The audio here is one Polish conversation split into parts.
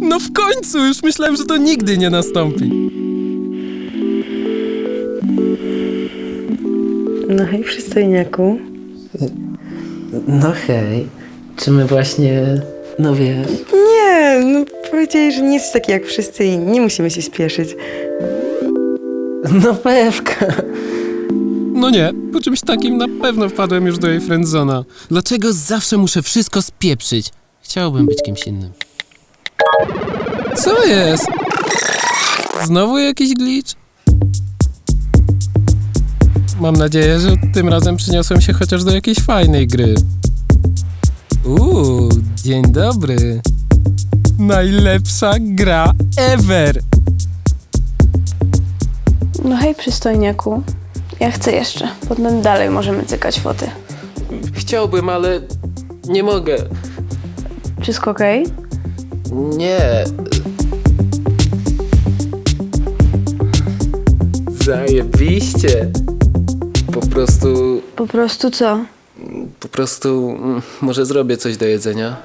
No w końcu! Już myślałem, że to nigdy nie nastąpi. No hej, przystojniaku. No hej, czy my właśnie, no wiesz... Nie, no powiedzieli, że nie jesteś taki jak wszyscy i nie musimy się spieszyć. No pewka. No nie, po czymś takim na pewno wpadłem już do jej friendzona. Dlaczego zawsze muszę wszystko spieprzyć? Chciałbym być kimś innym. Co jest? Znowu jakiś glitch? Mam nadzieję, że tym razem przyniosłem się chociaż do jakiejś fajnej gry. Uuu, dzień dobry. Najlepsza gra ever. No hej, przystojniaku. Ja chcę jeszcze. Potem dalej możemy cykać foty. Chciałbym, ale nie mogę. Wszystko okej? Nie. Zajebiście. Po prostu, Po prostu co? po prostu, mm, może zrobię coś do jedzenia.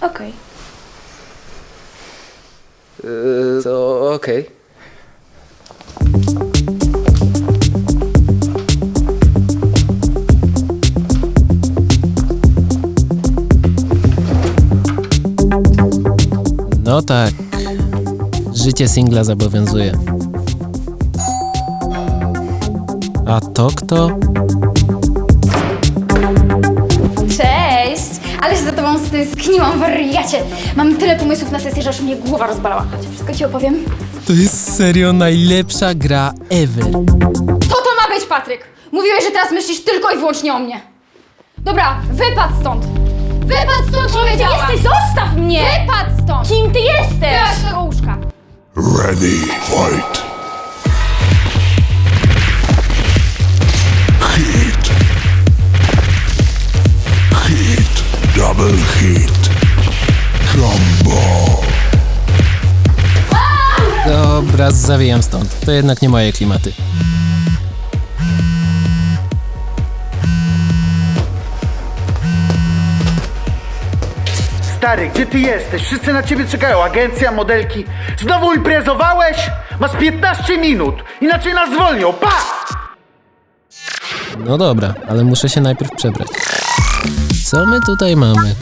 Okej. Yy, to okej. No tak. Życie singla zobowiązuje. A to kto? Cześć! Ale się za tobą stęskniłam, wariacie! Mam tyle pomysłów na sesję, że aż mnie głowa rozbalała. Chodź, wszystko ci opowiem. To jest serio najlepsza gra ever. Co to ma być, Patryk? Mówiłeś, że teraz myślisz tylko i wyłącznie o mnie. Dobra, wypad stąd! Wypad stąd, powiedziałam! Jesteś, zostaw mnie! Wypad stąd! Kim ty jesteś? Byłaś z tego łóżka. Ready, fight. Hit. Hit. Double hit. Combo. Dobra, zawijam stąd. To jednak nie moje klimaty. Stary, gdzie ty jesteś? Wszyscy na ciebie czekają. Agencja, modelki. Znowu imprezowałeś? Masz 15 minut. Inaczej nas zwolnią. Pa! No dobra, ale muszę się najpierw przebrać. Co my tutaj mamy?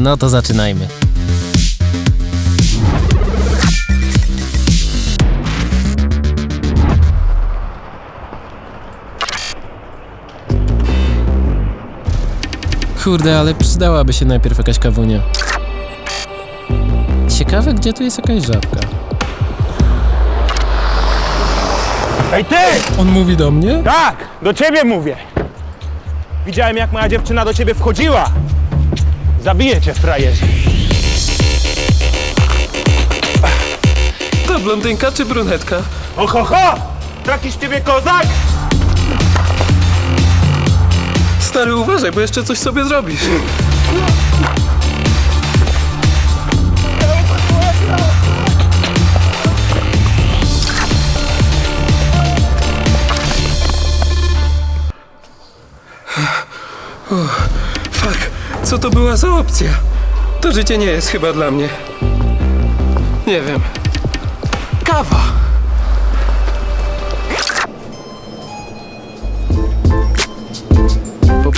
No to zaczynajmy. Kurde, ale przydałaby się najpierw jakaś kawunia. Ciekawe, gdzie tu jest jakaś żabka. Ej ty! On mówi do mnie? Tak, do ciebie mówię. Widziałem jak moja dziewczyna do ciebie wchodziła. Zabiję cię, frajerze. To blondynka czy brunetka? Oho, ho! Taki z ciebie kozak? Stary, uważaj, bo jeszcze coś sobie zrobisz. Uff, Fuck, co to była za opcja? To życie nie jest chyba dla mnie. Nie wiem. Kawa!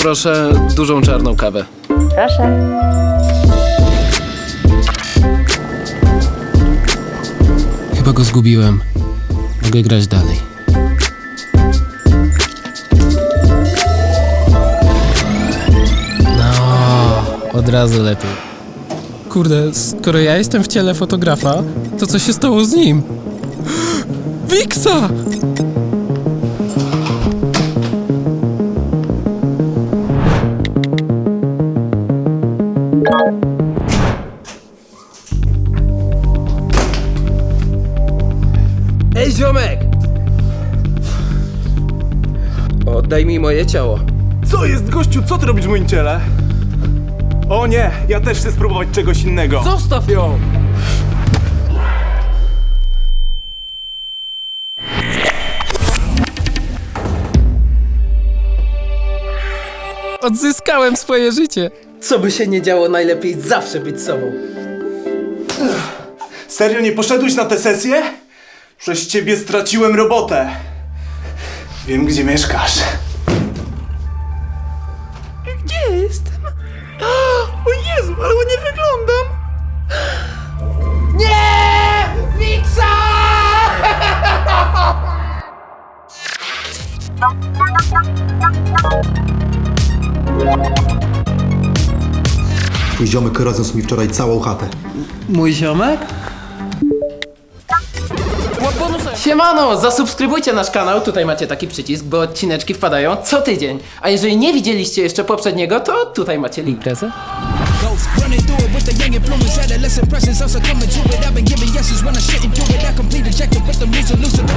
Poproszę dużą czarną kawę. Proszę. Chyba go zgubiłem. Mogę grać dalej. No, od razu lepiej. Kurde, skoro ja jestem w ciele fotografa, to co się stało z nim? Wiksa! Ej, ziomek! Oddaj mi moje ciało. Co jest, gościu? Co ty robisz w moim ciele? O nie, ja też chcę spróbować czegoś innego. Zostaw ją! Odzyskałem swoje życie. Co by się nie działo, najlepiej zawsze być sobą. Serio nie poszedłeś na tę sesję? Przez ciebie straciłem robotę. Wiem, gdzie mieszkasz. Gdzie jestem? O Jezu, ale ładnie wyglądam. Twój ziomek rozniósł mi wczoraj całą chatę. Mój ziomek? Siemano, zasubskrybujcie nasz kanał, tutaj macie taki przycisk, bo odcineczki wpadają co tydzień. A jeżeli nie widzieliście jeszcze poprzedniego, to tutaj macie link. Imprezę? Running through it with the young influence, adolescent presence, to it. I've been giving yeses when I shouldn't do it. I complete ejected with the of